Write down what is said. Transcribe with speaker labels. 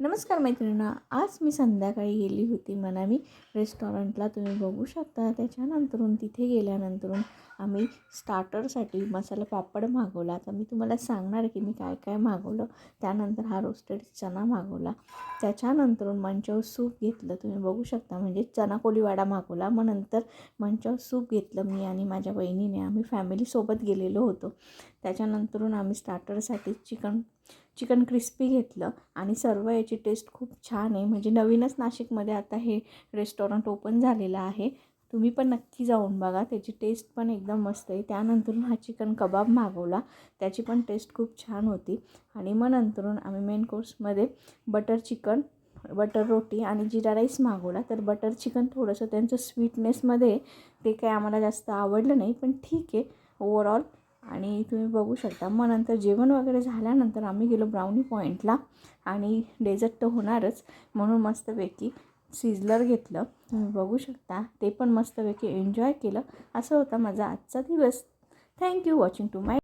Speaker 1: नमस्कार मैत्रिणींना आज मी संध्याकाळी गेली होती मनामी रेस्टॉरंटला तुम्ही बघू शकता त्याच्यानंतरून तिथे गेल्यानंतरून आम्ही स्टार्टरसाठी मसाला पापड मागवला. तर मी तुम्हाला सांगणार की मी काय काय मागवलं. त्यानंतर हा रोस्टेड चना मागवला. त्याच्यानंतर मंचाव सूप घेतलं. तुम्ही बघू शकता म्हणजे चना कोलीवाडा मागवला. मग नंतर मंचाव सूप घेतलं मी आणि माझ्या बहिणीने आम्ही फॅमिलीसोबत गेलेलो होतो. त्याच्यानंतरून आम्ही स्टार्टरसाठी चिकन चिकन क्रिस्पी घेतलं आणि सर्व याची टेस्ट खूप छान आहे. म्हणजे नवीनच नाशिकमध्ये आता हे रेस्टॉरंट ओपन झालेलं आहे. तुम्ही पण नक्की जाऊन बघा. त्याची टेस्ट पण एकदम मस्त आहे. त्यानंतरून हा चिकन कबाब मागवला. त्याची पण टेस्ट खूप छान होती. आणि मग नंतरून आम्ही मेन कोर्समध्ये बटर चिकन बटर रोटी आणि जिरा राईस मागवला. तर बटर चिकन थोडंसं त्यांचं स्वीटनेसमध्ये ते काय आम्हाला जास्त आवडलं नाही पण ठीक आहे ओवरऑल आणि तुम्ही बघू शकता. मग नंतर जेवण वगैरे झाल्यानंतर आम्ही गेलो ब्राउनी पॉईंटला आणि डेझर्ट तर होणारच. म्हणून मस्तपैकी सिझलर घेतलं. तुम्ही बघू शकता. ते पण मस्तपैकी एन्जॉय केलं. असं होता माझा आजचा दिवस. Thank you watching to my